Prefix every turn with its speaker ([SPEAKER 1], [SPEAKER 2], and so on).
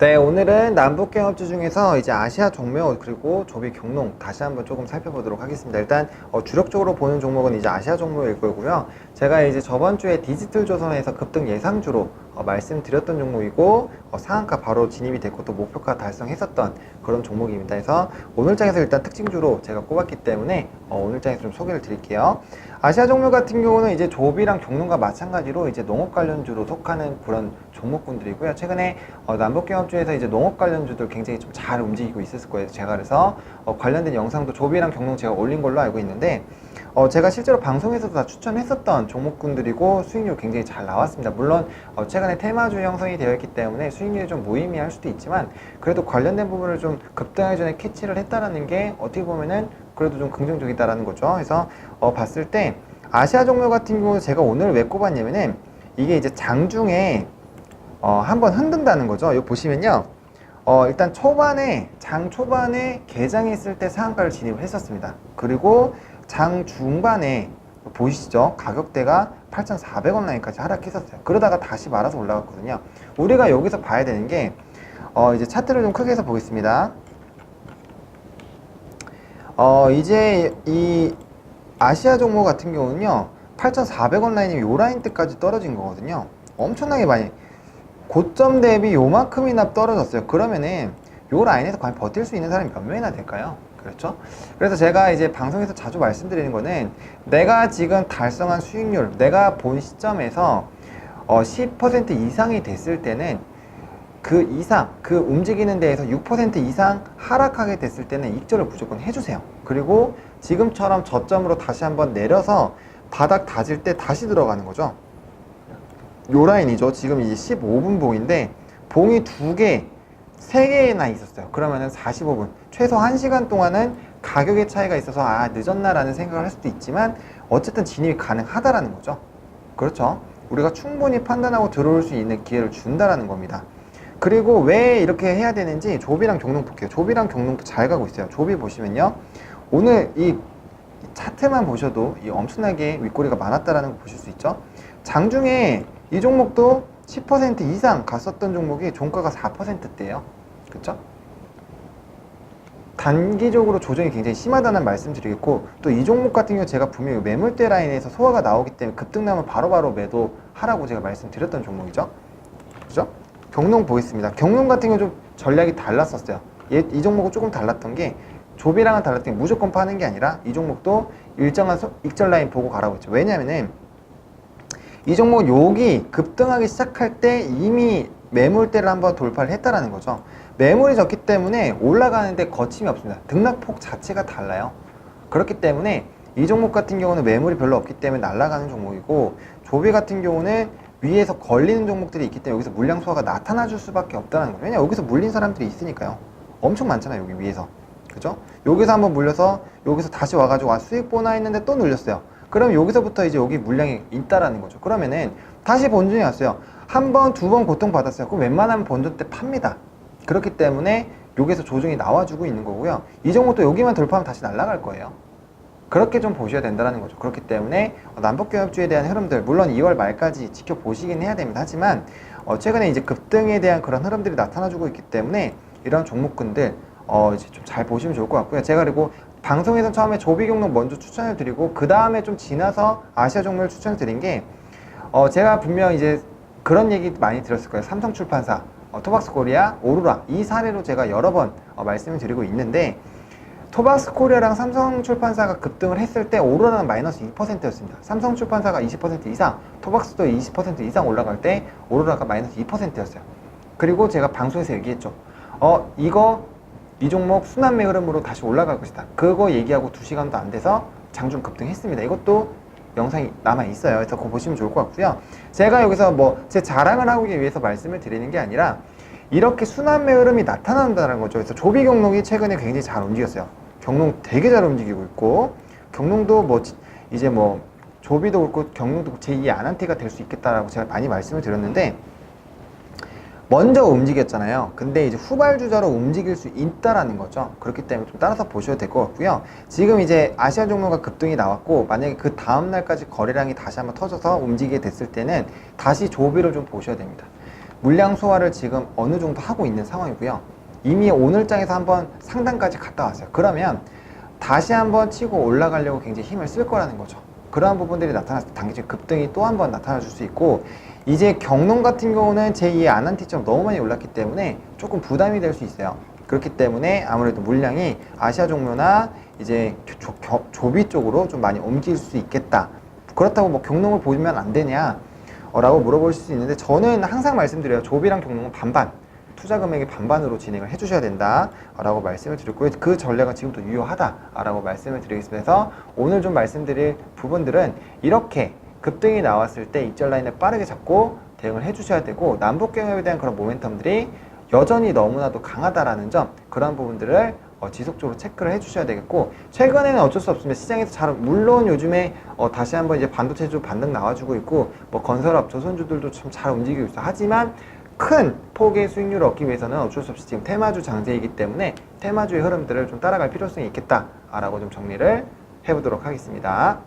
[SPEAKER 1] 네, 오늘은 남북 경합주 중에서 이제 아시아 종묘 그리고 조비 경농 다시 한번 조금 살펴보도록 하겠습니다. 일단 어, 주력적으로 보는 종목은 이제 아시아 종목일 거고요. 제가 이제 저번 주에 디지털 조선에서 급등 예상주로 어, 말씀드렸던 종목이고 어, 상한가 바로 진입이 됐고 또 목표가 달성했었던 그런 종목입니다. 그래서 오늘 장에서 일단 특징주로 제가 꼽았기 때문에 어, 오늘 장에서 좀 소개를 드릴게요. 아시아 종목 같은 경우는 이제 조비랑 경농과 마찬가지로 이제 농업 관련주로 속하는 그런 종목군들이고요. 최근에 어, 남북경 합주에서 이제 농업 관련주들 굉장히 좀 잘 움직이고 있었을 거예요. 제가 그래서 어, 관련된 영상도 조비랑 경농 제가 올린 걸로 알고 있는데 어, 제가 실제로 방송에서도 다 추천했었던 종목군들이고 수익률 굉장히 잘 나왔습니다. 물론 어, 최근에 테마주 형성이 되어 있기 때문에 수익률이 좀 무의미할 수도 있지만 그래도 관련된 부분을 좀 급등하기 전에 캐치를 했다라는 게 어떻게 보면은 그래도 좀 긍정적이다라는 거죠. 그래서 어, 봤을 때 아시아 종목 같은 경우는 제가 오늘 왜 꼽았냐면은 이게 이제 장중에 어, 한번 흔든다는 거죠. 여기 보시면요. 어, 일단 초반에, 장 초반에 개장했을 때 상한가를 진입을 했었습니다. 그리고 장 중반에 보이시죠? 가격대가 8,400원 라인까지 하락했었어요. 그러다가 다시 말아서 올라갔거든요. 우리가 여기서 봐야 되는 게, 어, 이제 차트를 좀 크게 해서 보겠습니다. 어, 이제 이 아시아 종목 같은 경우는요, 8,400원 라인이 요 라인 때까지 떨어진 거거든요. 엄청나게 많이. 고점 대비 요만큼이나 떨어졌어요. 그러면은 요 라인에서 과연 버틸 수 있는 사람이 몇 명이나 될까요? 그렇죠? 그래서 제가 이제 방송에서 자주 말씀드리는 거는 내가 지금 달성한 수익률, 내가 본 시점에서 어, 10% 이상이 됐을 때는 그 이상, 그 움직이는 데에서 6% 이상 하락하게 됐을 때는 익절을 무조건 해주세요. 그리고 지금처럼 저점으로 다시 한번 내려서 바닥 다질 때 다시 들어가는 거죠. 요 라인이죠. 지금 이제 15분 봉인데 봉이 두 개, 세 개나 있었어요. 그러면은 45분, 최소 1시간 동안은 가격의 차이가 있어서 아 늦었나라는 생각을 할 수도 있지만 어쨌든 진입이 가능하다라는 거죠. 그렇죠. 우리가 충분히 판단하고 들어올 수 있는 기회를 준다라는 겁니다. 그리고 왜 이렇게 해야 되는지 조비랑 경농 볼게요. 조비랑 경농도 잘 가고 있어요. 조비 보시면요. 오늘 이 차트만 보셔도 이 엄청나게 윗꼬리가 많았다라는 거 보실 수 있죠. 장중에 이 종목도 10% 이상 갔었던 종목이 종가가 4%대예요. 그렇죠? 단기적으로 조정이 굉장히 심하다는 말씀드리겠고 또 이 종목 같은 경우 제가 분명히 매물대 라인에서 소화가 나오기 때문에 급등 나면 바로바로 매도하라고 제가 말씀드렸던 종목이죠. 그죠? 경농 보겠습니다. 경농 같은 경우 좀 전략이 달랐었어요. 얘, 이 종목은 조금 달랐던 게 조비랑은 달랐던 게 무조건 파는 게 아니라 이 종목도 일정한 소- 익절 라인 보고 가라고 했죠. 왜냐면은 이 종목 여기 급등하기 시작할 때 이미 매물대를 한번 돌파를 했다라는 거죠. 매물이 적기 때문에 올라가는데 거침이 없습니다. 등락폭 자체가 달라요. 그렇기 때문에 이 종목 같은 경우는 매물이 별로 없기 때문에 날아가는 종목이고 조비 같은 경우는 위에서 걸리는 종목들이 있기 때문에 여기서 물량 소화가 나타나 줄 수밖에 없다는 거예요. 왜냐 여기서 물린 사람들이 있으니까요. 엄청 많잖아요. 여기 위에서. 그죠? 여기서 한번 물려서 여기서 다시 와가지고 아, 수익 보나 했는데 또 눌렸어요. 그럼 여기서부터 이제 여기 물량이 있다라는 거죠. 그러면은 다시 본전이 왔어요. 한 번, 두 번 고통 받았어요. 그럼 웬만하면 본전 때 팝니다. 그렇기 때문에 여기서 조정이 나와주고 있는 거고요. 이 종목도 여기만 돌파하면 다시 날아갈 거예요. 그렇게 좀 보셔야 된다는 거죠. 그렇기 때문에 어, 남북경협주에 대한 흐름들 물론 2월 말까지 지켜보시긴 해야 됩니다. 하지만 어, 최근에 이제 급등에 대한 그런 흐름들이 나타나주고 있기 때문에 이런 종목군들 어, 이제 좀 잘 보시면 좋을 것 같고요. 제가 그리고 방송에서 처음에 조비 경록 먼저 추천을 드리고 그 다음에 좀 지나서 아시아 종목을 추천을 드린 게 어, 제가 분명 이제 그런 얘기 많이 들었을 거예요. 삼성 출판사, 어, 토박스 코리아, 오로라 이 사례로 제가 여러 번 어, 말씀을 드리고 있는데 토박스 코리아랑 삼성 출판사가 급등을 했을 때 오로라는 마이너스 2%였습니다. 삼성 출판사가 20% 이상, 토박스도 20% 이상 올라갈 때 오로라가 마이너스 2%였어요. 그리고 제가 방송에서 얘기했죠. 어, 이거 이 종목 순환매 흐름으로 다시 올라갈 것이다. 그거 얘기하고 2시간도 안 돼서 장중 급등했습니다. 이것도 영상이 남아 있어요. 그래서 그거 보시면 좋을 것 같고요. 제가 여기서 뭐 제 자랑을 하기 위해서 말씀을 드리는 게 아니라 이렇게 순환매 흐름이 나타난다는 거죠. 그래서 조비 경록이 최근에 굉장히 잘 움직였어요. 경록 되게 잘 움직이고 있고 경록도 뭐 지- 이제 뭐 조비도 그렇고 경록도 제2의 아난테가 될 수 있겠다라고 제가 많이 말씀을 드렸는데 먼저 움직였잖아요. 근데 이제 후발주자로 움직일 수 있다라는 거죠. 그렇기 때문에 좀 따라서 보셔도 될 것 같고요. 지금 이제 아시아 종목가 급등이 나왔고 만약에 그 다음 날까지 거래량이 다시 한번 터져서 움직이게 됐을 때는 다시 조비를 좀 보셔야 됩니다. 물량 소화를 지금 어느 정도 하고 있는 상황이고요. 이미 오늘장에서 한번 상단까지 갔다 왔어요. 그러면 다시 한번 치고 올라가려고 굉장히 힘을 쓸 거라는 거죠. 그러한 부분들이 나타났을 때 단기적 급등이 또 한 번 나타날 수 있고 이제 경농 같은 경우는 제2의 아난티처럼 너무 많이 올랐기 때문에 조금 부담이 될 수 있어요. 그렇기 때문에 아무래도 물량이 아시아 종묘나 이제 조, 조, 조비 쪽으로 좀 많이 옮길 수 있겠다. 그렇다고 뭐 경농을 보면 안 되냐? 어, 라고 물어볼 수 있는데 저는 항상 말씀드려요. 조비랑 경농은 반반. 투자 금액의 반반으로 진행을 해주셔야 된다 라고 말씀을 드렸고요. 그 전략은 지금도 유효하다 라고 말씀을 드리겠습니다. 그래서 오늘 좀 말씀드릴 부분들은 이렇게 급등이 나왔을 때 입절 라인을 빠르게 잡고 대응을 해주셔야 되고 남북 경협에 대한 그런 모멘텀들이 여전히 너무나도 강하다라는 점 그런 부분들을 어, 지속적으로 체크를 해주셔야 되겠고 최근에는 어쩔 수 없습니다. 시장에서 잘 물론 요즘에 어, 다시 한번 이제 반도체주 반등 나와주고 있고 뭐 건설업 조선주들도 참 잘 움직이고 있어. 하지만 큰 폭의 수익률을 얻기 위해서는 어쩔 수 없이 지금 테마주 장세이기 때문에 테마주의 흐름들을 좀 따라갈 필요성이 있겠다라고 좀 정리를 해보도록 하겠습니다.